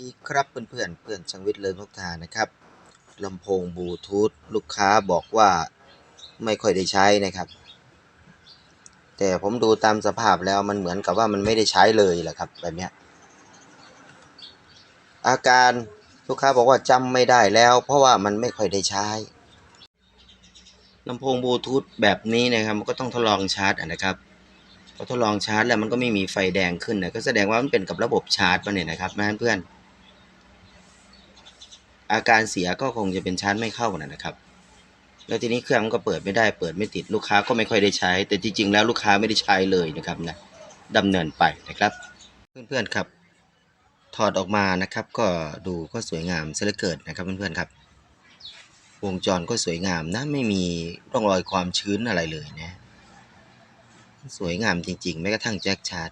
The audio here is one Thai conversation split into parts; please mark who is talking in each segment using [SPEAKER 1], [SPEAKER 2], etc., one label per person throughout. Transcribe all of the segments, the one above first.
[SPEAKER 1] ดีครับเพื่อนเพื่อนเพื่อนชังวิทย์เลิงทุกทานนะครับลำโพงบลูทูธลูกค้าบอกว่าไม่ค่อยได้ใช้นะครับ แต่ผมดูตามสภาพแล้วมันเหมือนกับว่ามันไม่ได้ใช้เลยแหละครับแบบนี้อาการลูกค้าบอกว่าจำไม่ได้แล้ว เพราะว่ามันไม่ค่อยได้ใช้ลำโพงบลูทูธแบบนี้นะครับมันก็ต้องทดลองชาร์จนะครับพอทดลองชาร์จแล้วมันก็ไม่มีไฟแดงขึ้นนะก็แสดงว่ามันเป็นกับระบบชาร์จมาเนี่ยนะครับนะเพื่อน อาการเสียก็คงจะเป็นชาร์จไม่เข้านะครับ แล้วทีนี้เครื่องมันก็เปิดไม่ได้เปิดไม่ติดลูกค้าก็ไม่ค่อยได้ใช้ แต่จริงๆแล้วลูกค้าไม่ได้ใช้เลยนะครับนะดำเนินไปนะครับ เพื่อนๆครับ ถอดออกมานะครับ ก็ดูก็สวยงามเสียเหลือเกินนะครับเพื่อนๆครับ วงจรก็สวยงามนะไม่มีร่องรอยความชื้นอะไรเลยนะสวยงามจริงๆแม้กระทั่งแจ็คชาร์จ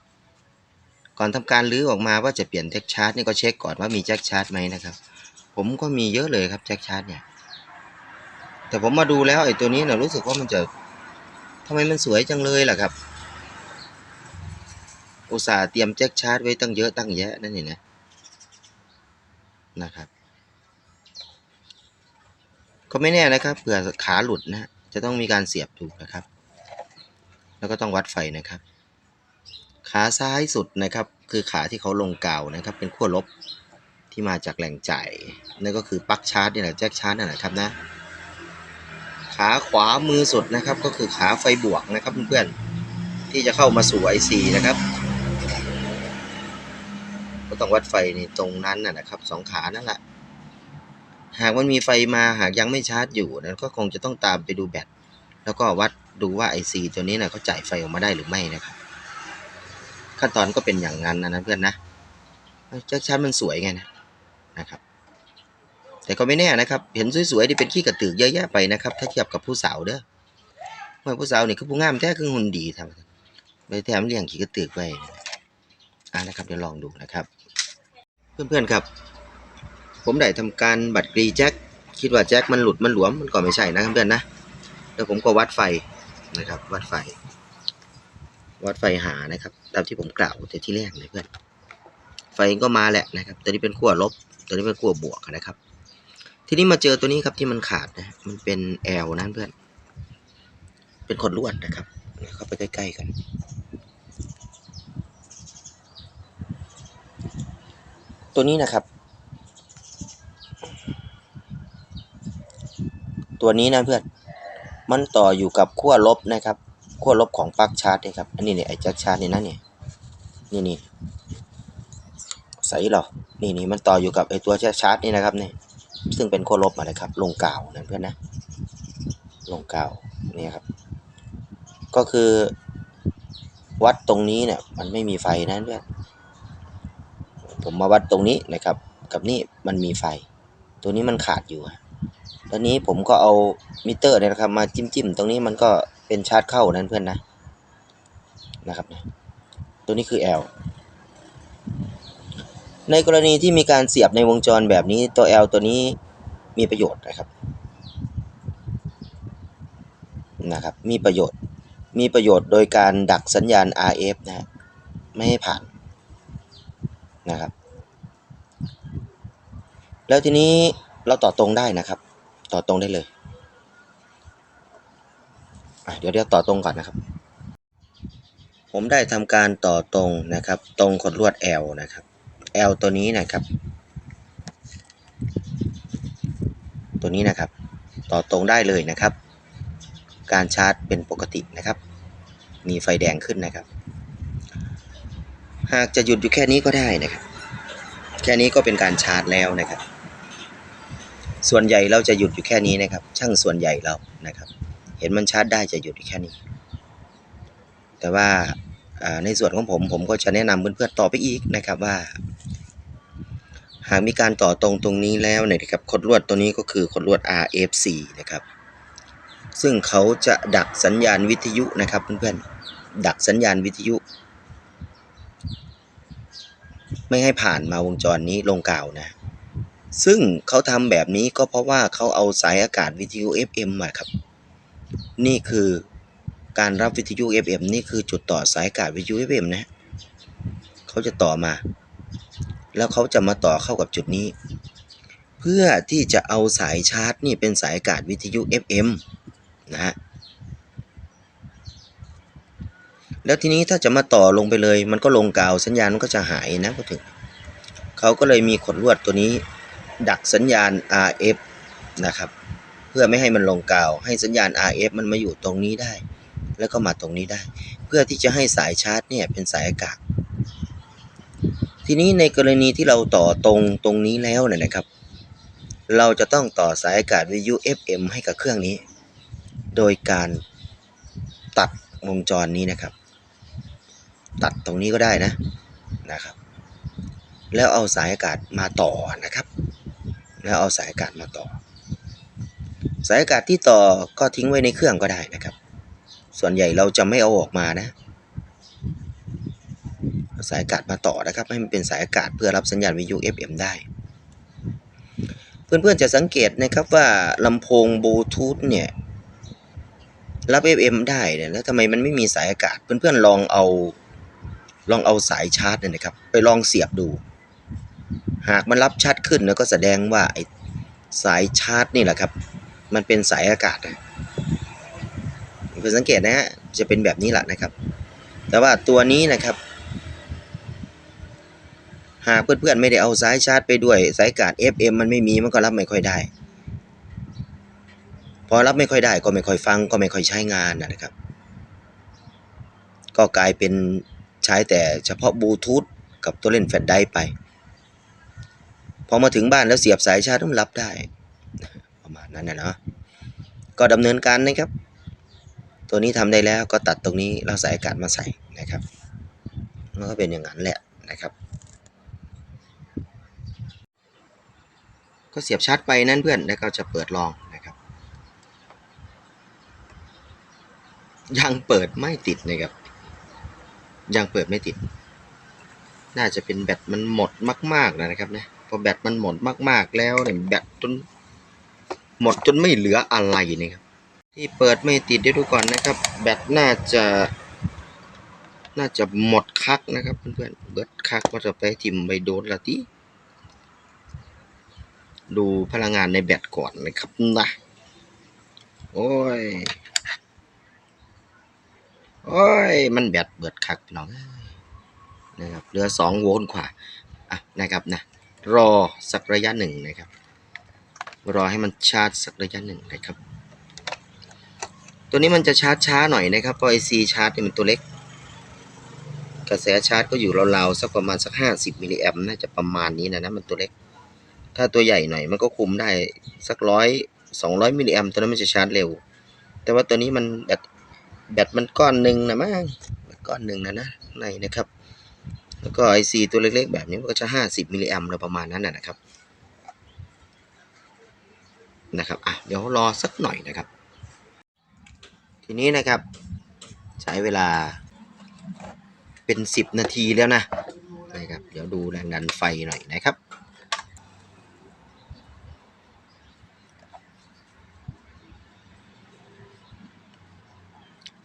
[SPEAKER 1] ก่อนทำการรื้อออกมาว่าจะเปลี่ยนแจ็คชาร์จนี่ก็เช็คก่อนว่ามีแจ็คชาร์จไหมนะครับ ผมก็มีเยอะเลยครับแจ็คชาร์จเนี่ย แต่ผมมาดูแล้วไอ้ตัวนี้เนี่ยรู้สึกว่ามันจะทำไมมันสวยจังเลยล่ะครับ อุตส่าห์เตรียมแจ็คชาร์จไว้ตั้งเยอะตั้งแยะนั่นนี่นะนะครับ ก็ไม่แน่นะครับเผื่อขาหลุดนะฮะจะต้องมีการเสียบถูกนะครับ แล้วก็ต้องวัดไฟนะครับ ขาซ้ายสุดนะครับ คือขาที่เขาลงกาวนะครับ เป็นขั้วลบ ที่มาจากแหล่งจ่ายนั่นก็คือปลั๊กชาร์จนี่แหละแจ็คชาร์จนั่นแหละครับนะ ขาขวามือสุดนะครับก็คือขาไฟบวกนะครับเพื่อนๆที่จะเข้ามาสู่ IC นะครับก็ต้องวัดไฟในตรงนั้นนะนะครับสองขานั่นแหละหากมันมีไฟมาหากยังไม่ชาร์จอยู่นั้นก็คงจะต้องตามไปดูแบตแล้วก็วัดดูว่า IC ตัวนี้นะเขาจ่ายไฟออกมาได้หรือไม่นะครับ ขั้นตอนก็เป็นอย่างนั้นนะเพื่อนนะแจ็คชันมันสวยไงนะ นะครับ แต่ก็ไม่แน่นะครับ เห็นสวยๆที่เป็นขี้กระตือกเยอะแยะไปนะครับ ถ้าเทียบกับผู้สาวเด้อว่าผู้สาวนี่คือผู้งามแท้คือหุ่นดีทำไปแถมเลี้ยงขี้กระตือกไว้อ่านะครับเดี๋ยวลองดูนะครับ เพื่อนๆครับ ผมได้ทำการบัดกรีแจ็คคิดว่าแจ็คมันหลุดมันหลวมมันก็ไม่ใช่นะเพื่อนนะแล้วผมก็วัดไฟนะครับ วัดไฟ วัดไฟหานะครับ ตามที่ผมกล่าวแต่ที่แรกเลยเพื่อนไฟก็มาแหละนะครับ ตัวนี้เป็นขั้วลบ ตัวนี้เป็นขั้วบวกนะครับ ทีนี้มาเจอตัวนี้ครับที่มันขาดนะ มันเป็นแอลนะเพื่อน เป็นขดลวดนะครับ เข้าไปใกล้ๆกัน ตัวนี้นะครับ ตัวนี้นะเพื่อน มันต่ออยู่กับขั้วลบนะครับ ขั้วลบของปลั๊กชาร์จนะครับ อันนี้เนี่ยไอ้แจ็คชาร์จนี่นะเนี่ย นี่นี่ ใส่หรอนี่นี่มันต่ออยู่กับไอตัวแจ็คชาร์จนี่นะครับนี่ซึ่งเป็นขั้วลบนะครับ ลงกาวนะเพื่อนนะลงกาวนี่ครับ ก็คือ วัดตรงนี้เนี่ย มันไม่มีไฟนะเพื่อนผมมาวัดตรงนี้นะครับ กับนี่มันมีไฟ ตัวนี้มันขาดอยู่ตอนนี้ผมก็เอามิเตอร์เนี่ยนะครับ มาจิ้มจิ้มตรงนี้มันก็เป็นชาร์จเข้านั่นเพื่อนนะนะครับนะตัวนี้คือ L ในกรณีที่มีการเสียบในวงจรแบบนี้ตัว L ตัวนี้มีประโยชน์นะครับนะครับ มีประโยชน์มีประโยชน์โดยการดักสัญญาณ RF นะฮะไม่ให้ผ่านนะครับ แล้วทีนี้เราต่อตรงได้นะครับ ต่อตรงได้เลยอะเดี๋ยวเดี๋ยวต่อตรงก่อนนะครับ ผมได้ทำการต่อตรงนะครับ ตรงขดลวด L นะครับ L ตัวนี้นะครับ ตัวนี้นะครับ ต่อตรงได้เลยนะครับ การชาร์จเป็นปกตินะครับ มีไฟแดงขึ้นนะครับ หากจะหยุดอยู่แค่นี้ก็ได้นะครับ แค่นี้ก็เป็นการชาร์จแล้วนะครับ ส่วนใหญ่เราจะหยุดอยู่แค่นี้นะครับ ช่างส่วนใหญ่เรานะครับ เห็นมันชาร์จได้จะหยุดอยู่แค่นี้ แต่ว่าอ่า ในส่วนของผมผมก็จะแนะนำเพื่อนๆต่อไปอีกนะครับว่า หากมีการต่อตรงตรงนี้แล้วเนี่ยนะครับขดลวดตัวนี้ก็คือขดลวด RF4 นะครับซึ่งเขาจะดักสัญญาณวิทยุนะครับเพื่อนๆดักสัญญาณวิทยุ ไม่ให้ผ่านมาวงจรนี้ลงกาวนะ ซึ่งเขาทำแบบนี้ก็เพราะว่าเขาเอาสายอากาศวิทยุ FM มาครับ นี่คือ การรับวิทยุ FM นี่คือจุดต่อสายอากาศวิทยุ FM นะเขาจะต่อมา แล้วเขาจะมาต่อเข้ากับจุดนี้ เพื่อที่จะเอาสายชาร์จนี่เป็นสายอากาศวิทยุ FM นะฮะแล้วทีนี้ถ้าจะมาต่อลงไปเลย มันก็ลงกาวสัญญาณมันก็จะหายนะก็ถึงเขาก็เลยมีขดลวดตัวนี้ ดักสัญญาณ RF นะครับ เพื่อไม่ให้มันลงกาว ให้สัญญาณ RF มันมาอยู่ตรงนี้ได้ แล้วก็มาตรงนี้ได้ เพื่อที่จะให้สายชาร์จเนี่ยเป็นสายอากาศ ทีนี้ในกรณีที่เราต่อตรงตรงนี้แล้วเนี่ยนะครับ เราจะต้องต่อสายอากาศวิทยุ FM ให้กับเครื่องนี้ โดยการตัดวงจรนี้นะครับ ตัดตรงนี้ก็ได้นะนะครับ แล้วเอาสายอากาศมาต่อนะครับ แล้วเอาสายอากาศมาต่อ สายอากาศที่ต่อก็ทิ้งไว้ในเครื่องก็ได้นะครับ ส่วนใหญ่เราจะไม่เอาออกมานะ สายอากาศมาต่อนะครับ ให้มันเป็นสายอากาศเพื่อรับสัญญาณวิทยุ FM ได้ เพื่อนๆจะสังเกตนะครับว่าลำโพงบลูทูธเนี่ย รับ FM ได้เนี่ยแล้วทำไมมันไม่มีสายอากาศ เพื่อนๆลองเอาลองเอาสายชาร์จเนี่ยนะครับ ไปลองเสียบดู หากมันรับชัดขึ้นแล้วก็แสดงว่าไอ้สายชาร์จนี่แหละครับ มันเป็นสายอากาศนะ เพื่อนสังเกตนะฮะจะเป็นแบบนี้แหละนะครับ แต่ว่าตัวนี้นะครับ หากเพื่อนๆไม่ได้เอาสายชาร์จไปด้วยสายอากาศ FM มันไม่มีมันก็รับไม่ค่อยได้ พอรับไม่ค่อยได้ก็ไม่ค่อยฟังก็ไม่ค่อยใช้งานนะครับ ก็กลายเป็นใช้แต่เฉพาะบลูทูธกับตัวเล่นแฟลชไดร์ไป พอมาถึงบ้านแล้วเสียบสายชาร์จต้องรับได้ ประมาณนั้นนะเนาะก็ดำเนินการนะครับ ตัวนี้ทำได้แล้วก็ตัดตรงนี้แล้วสายอากาศมาใส่นะครับมันก็เป็นอย่างนั้นแหละนะครับ ก็เสียบชาร์จไปนั่นเพื่อนแล้วก็จะเปิดลองนะครับ ยังเปิดไม่ติดนะครับ ยังเปิดไม่ติด น่าจะเป็นแบตมันหมดมากๆแล้วนะครับนะพอแบตมันหมดมากๆแล้วเนี่ยแบตจนหมดจนไม่เหลืออะไรนะครับ ที่เปิดไม่ติดเดี๋ยวดูก่อนนะครับ แบตน่าจะ น่าจะหมดคักนะครับเพื่อนๆเบิดคักก็จะไปทิมไปโดนละทีดูพลังงานในแบตก่อนนะครับนะโอ้ย โอ้ย มันแบตเบิดคักน้องนะครับเหลือสองโวลต์กว่าอะนะครับนะรอสักระยะหนึ่งนะครับ รอให้มันชาร์จสักระยะหนึ่งนะครับ ตัวนี้มันจะชาร์จช้าหน่อยนะครับเพราะไอซีชาร์จเนี่ยมันตัวเล็ก กระแสชาร์จก็อยู่ราวๆสักประมาณสักห้าสิบมิลลิแอมป์น่าจะประมาณนี้นะนะมันตัวเล็ก ถ้าตัวใหญ่หน่อยมันก็คุมได้สักร้อยสองร้อยมิลลิแอมป์ตัวนั้นมันจะชาร์จเร็ว แต่ว่าตัวนี้มันแบตแบตมันก้อนหนึ่งนะมั้งแบตก้อนหนึ่งนะนะในนะครับ แล้วก็ไอซีตัวเล็กๆ แบบนี้มันก็จะห้าสิบมิลลิแอมป์โดยประมาณนั้นนะครับนะครับอะเดี๋ยวรอสักหน่อยนะครับ ทีนี้นะครับ ใช้เวลาเป็นสิบนาทีแล้วนะนะครับเดี๋ยวดูแรงดันไฟหน่อยนะครับ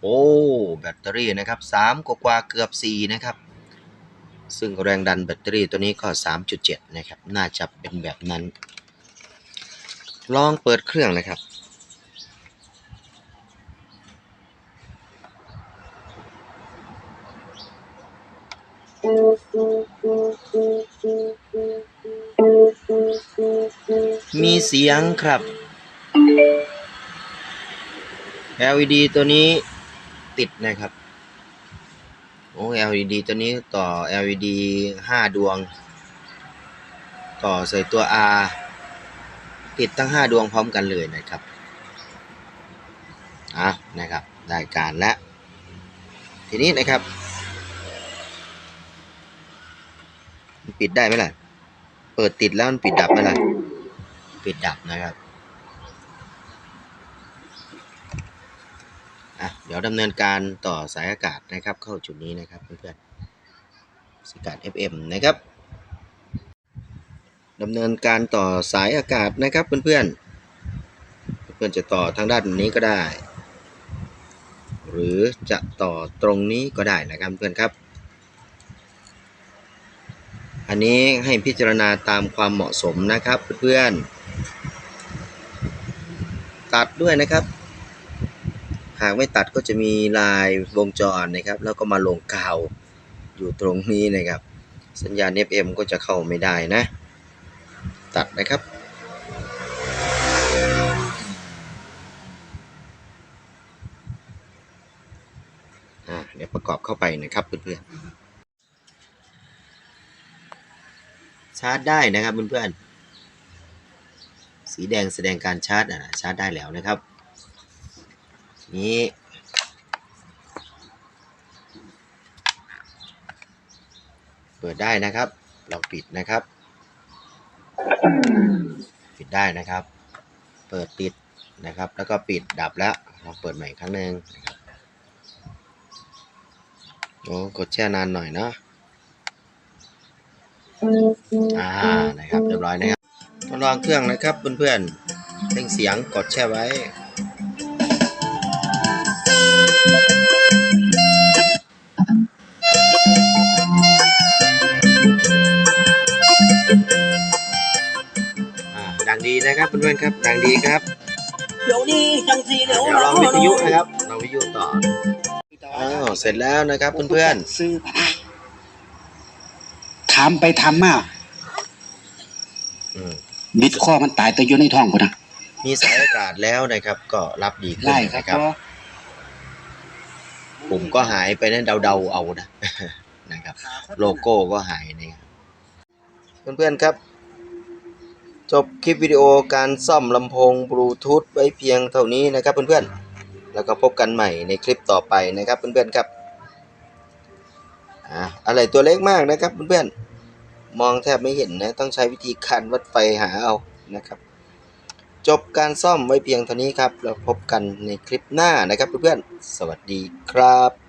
[SPEAKER 1] โอ้แบตเตอรี่นะครับสามกว่าเกือบสี่นะครับ ซึ่งแรงดันแบตเตอรี่ตัวนี้ก็ 3.7 นะครับ น่าจะเป็นแบบนั้น ลองเปิดเครื่องนะครับ มีเสียงครับ LED ตัวนี้ติดนะครับ โอ้ LED ตัวนี้ต่อ LED 5ดวง ต่อใส่ตัว R ติดทั้ง5ดวงพร้อมกันเลยนะครับ อะนะครับ ได้การแล้ว ทีนี้นะครับ มัน ปิดได้ไหมล่ะ เปิดติดแล้วมันปิดดับไหมล่ะ ปิดดับนะครับอะเดี๋ยวดำเนินการต่อสายอากาศนะครับ เข้าจุดนี้นะครับเพื่อนๆสายอากาศ FM นะครับดำเนินการต่อสายอากาศนะครับเพื่อนๆเพื่อนๆจะต่อทางด้านนี้ก็ได้ หรือจะต่อตรงนี้ก็ได้นะครับเพื่อนครับ อันนี้ให้พิจารณาตามความเหมาะสมนะครับเพื่อนๆ ตัดด้วยนะครับ หากไม่ตัดก็จะมีลายวงจรนะครับ แล้วก็มาลงกาวอยู่ตรงนี้นะครับ สัญญาณ FM ก็จะเข้าไม่ได้นะ ตัดนะครับอ่าเดี๋ยวประกอบเข้าไปนะครับเพื่อนๆ ชาร์จได้นะครับเพื่อนๆ สีแดงแสดงการชาร์จอะชาร์จได้แล้วนะครับ นี้เปิดได้นะครับเราปิดนะครับ ปิดได้นะครับ เปิดปิดนะครับ แล้วก็ปิดดับแล้วเราเปิดใหม่อีกครั้งหนึ่งนะครับโอ้กดแช่นานหน่อยเนาะ อ่านะครับเรียบร้อยนะครับทดลองเครื่องนะครับเพื่อนๆเร่งเสียงกดแช่ไว้อ่าดังดีนะครับเพื่อนๆครับ ดังดีครับ
[SPEAKER 2] เดี๋ยวนี้จังสีเดี๋ยว
[SPEAKER 1] เดี๋ยวลองวิทยุนะครับลองวิทยุต่ออ้าวเสร็จแล้วนะครับเพื่อน
[SPEAKER 2] ซื้อ ถามไปถามมา
[SPEAKER 1] ๆอืม
[SPEAKER 2] บิดข้อมันตายแต่อยู่ในท้องพุ่นนะ
[SPEAKER 1] มีสายอากาศแล้วนะครับ ก็รับดีขึ้น
[SPEAKER 2] ได้ครับ
[SPEAKER 1] นะครับ
[SPEAKER 2] เพราะ
[SPEAKER 1] ปุ่มก็หายไปนั่นเดาๆเอานะนะครับ โลโก้ก็หายนะครับเพื่อนๆครับ จบคลิปวิดีโอการซ่อมลำโพงบลูทูธไว้เพียงเท่านี้นะครับเพื่อนๆแล้วก็พบกันใหม่ในคลิปต่อไปนะครับเพื่อนๆครับอ่าอะไรตัวเล็กมากนะครับเพื่อนๆ มองแทบไม่เห็นนะต้องใช้วิธีการวัดไฟหาเอานะครับ จบการซ่อมไว้เพียงเท่านี้ครับ เราพบกันในคลิปหน้านะครับเพื่อนๆสวัสดีครับ